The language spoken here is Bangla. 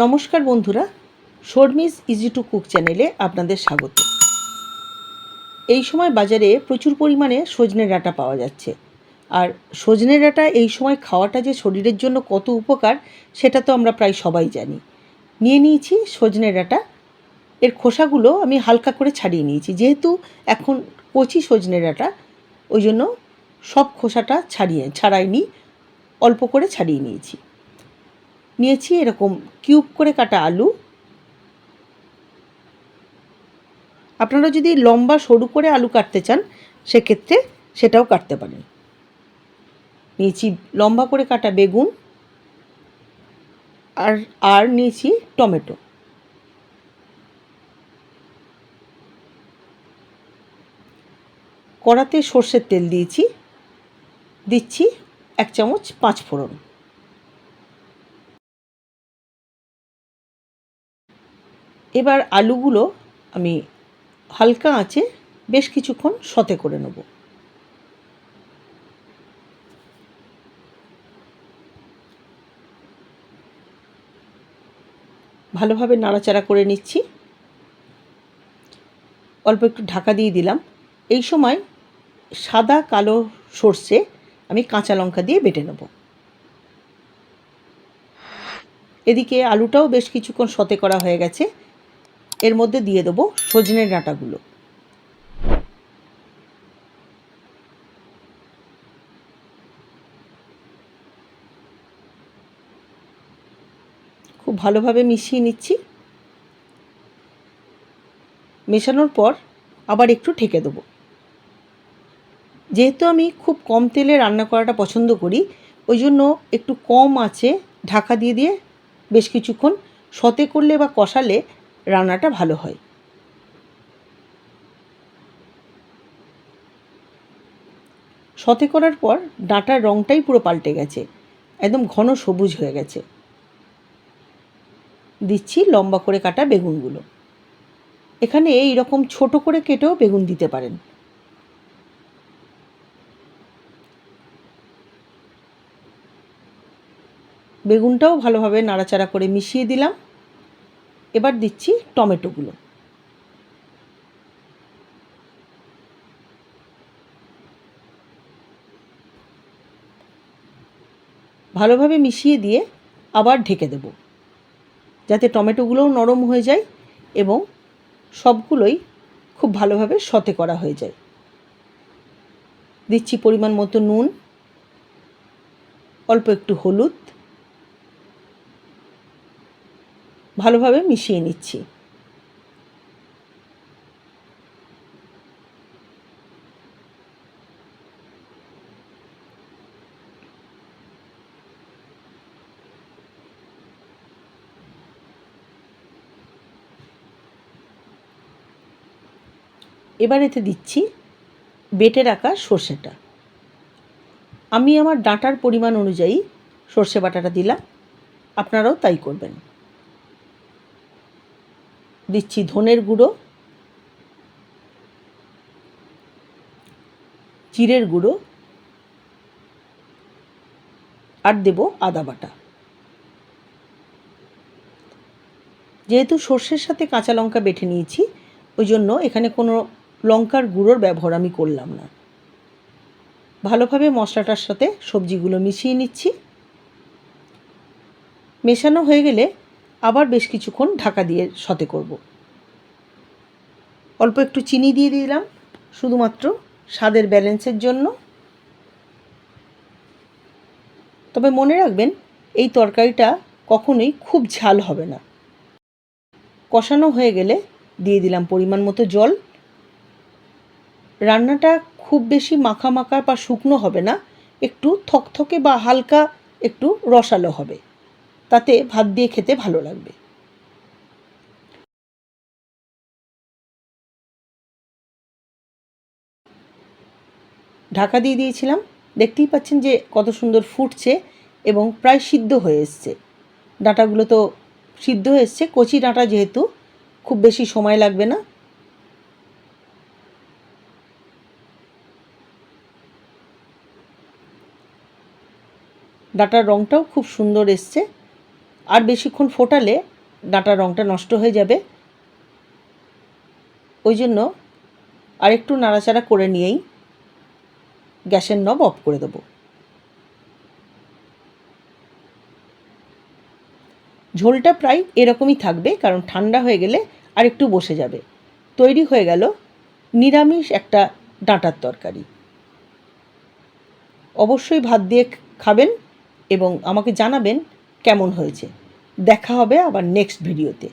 নমস্কার বন্ধুরা শর্মিস ইজি টু কুক চ্যানেলে আপনাদের স্বাগত। এই সময় বাজারে প্রচুর পরিমাণে সজনে ডাঁটা পাওয়া যাচ্ছে। আর সজনে ডাঁটা এই সময় খাওয়াটা যে শরীরের জন্য কত উপকার, সেটা তো আমরা প্রায় সবাই জানি। নিয়ে নিয়েছি সজনে ডাঁটা। এর খোসাগুলো আমি হালকা করে ছাড়িয়ে নিয়েছি, যেহেতু এখন কচি সজনে ডাঁটা, ওই জন্য সব খোসাটা ছাড়িয়ে, ছাড়াইনি, অল্প করে ছাড়িয়ে নিয়েছি। নিয়েছি এরকম কিউব করে কাটা আলু। আপনারা যদি লম্বা সরু করে আলু কাটতে চান, সেক্ষেত্রে সেটাও কাটতে পারেন। নিয়েছি লম্বা করে কাটা বেগুন আর আর নিয়েছি টমেটো। কড়াতে সর্ষের তেল দিয়েছি, দিচ্ছি এক চামচ পাঁচ ফোড়ন এবার আলুগুলো আমি হালকা আঁচে বেশ কিছুক্ষণ সতে করে নেব। ভালোভাবে নাড়াচাড়া করে নিচ্ছি। অল্প একটু ঢাকা দিয়ে দিলাম। এই সময় সাদা কালো সর্ষে আমি কাঁচা লঙ্কা দিয়ে বেটে নেব। এদিকে আলুটাও বেশ কিছুক্ষণ সতে করা হয়ে গেছে। এর মধ্যে দিয়ে দেবো সজনের ডাঁটাগুলো। খুব ভালোভাবে মিশিয়ে নিচ্ছি। মেশানোর পর আবার একটু ঠেকে দেবো। যেহেতু আমি খুব কম তেলে রান্না করাটা পছন্দ করি, ওই জন্য একটু কম আছে ঢাকা দিয়ে দিয়ে বেশ কিছুক্ষণ সতে করলে বা কষালে রান্নাটা ভালো হয়। সতে করার পর ডাঁটার রঙটাই পুরো পাল্টে গেছে। একদম ঘন সবুজ হয়ে গেছে। দিচ্ছি লম্বা করে কাটা বেগুনগুলো। এখানে এই রকম ছোট করে কেটেও বেগুন দিতে পারেন। বেগুনটাও ভালোভাবে নাড়াচাড়া করে মিশিয়ে দিলাম। এবার দিচ্ছি টমেটোগুলো। ভালোভাবে মিশিয়ে দিয়ে আবার ঢেকে দেব, যাতে টমেটোগুলোও নরম হয়ে যায় এবং সবগুলোই খুব ভালোভাবে সতে করা হয়ে যায়। দিচ্ছি পরিমাণ মতো নুন, অল্প একটু হলুদ ভালোভাবে মিশিয়ে নিচ্ছি। এবার এতে দিচ্ছি বেটে রাখা সর্ষেটা। আমি আমার ডাঁটার পরিমাণ অনুযায়ী সর্ষে বাটাটা দিলাম, আপনারাও তাই করবেন। দিচ্ছি ধনের গুঁড়ো, জিরের গুঁড়ো, আর দেব আদা বাটা। যেহেতু সর্ষের সাথে কাঁচা লঙ্কা বেটে নিয়েছি, ওই জন্য এখানে কোনো লঙ্কার গুঁড়োর ব্যবহার আমি করলাম না। ভালোভাবে মশলাটার সাথে সবজিগুলো মিশিয়ে নিচ্ছি। মেশানো হয়ে গেলে আবার বেশ কিছুক্ষণ ঢাকা দিয়ে সতে করব। অল্প একটু চিনি দিয়ে দিলাম, শুধুমাত্র স্বাদের ব্যালেন্সের জন্য। তবে মনে রাখবেন, এই তরকারিটা কখনোই খুব ঝাল হবে না। কষানো হয়ে গেলে দিয়ে দিলাম পরিমাণ মতো জল। রান্নাটা খুব বেশি মাখা মাখা বা শুকনো হবে না, একটু থকথকে বা হালকা একটু রসালো হবে। তাতে ভাত দিয়ে খেতে ভালো লাগবে। ঢাকা দিয়ে দিয়েছিলাম। দেখতেই পাচ্ছেন যে কত সুন্দর ফুটছে এবং প্রায় সিদ্ধ হয়ে এসছে। ডাঁটাগুলো তো সিদ্ধ হয়ে এসছে। কচি ডাঁটা যেহেতু, খুব বেশি সময় লাগবে না। ডাটার রঙটাও খুব সুন্দর এসছে। আর বেশিক্ষণ ফোটালে ডাঁটার রঙটা নষ্ট হয়ে যাবে। ওই জন্য আরেকটু নাড়াচাড়া করে নিয়েই গ্যাসের নব অফ করে দেবো। ঝোলটা প্রায় এরকমই থাকবে, কারণ ঠান্ডা হয়ে গেলে আর একটু বসে যাবে। তৈরি হয়ে গেল নিরামিষ একটা ডাঁটার তরকারি। অবশ্যই ভাত দিয়ে খাবেন এবং আমাকে জানাবেন কেমন হয়েছে? দেখা হবে আবার নেক্সট ভিডিওতে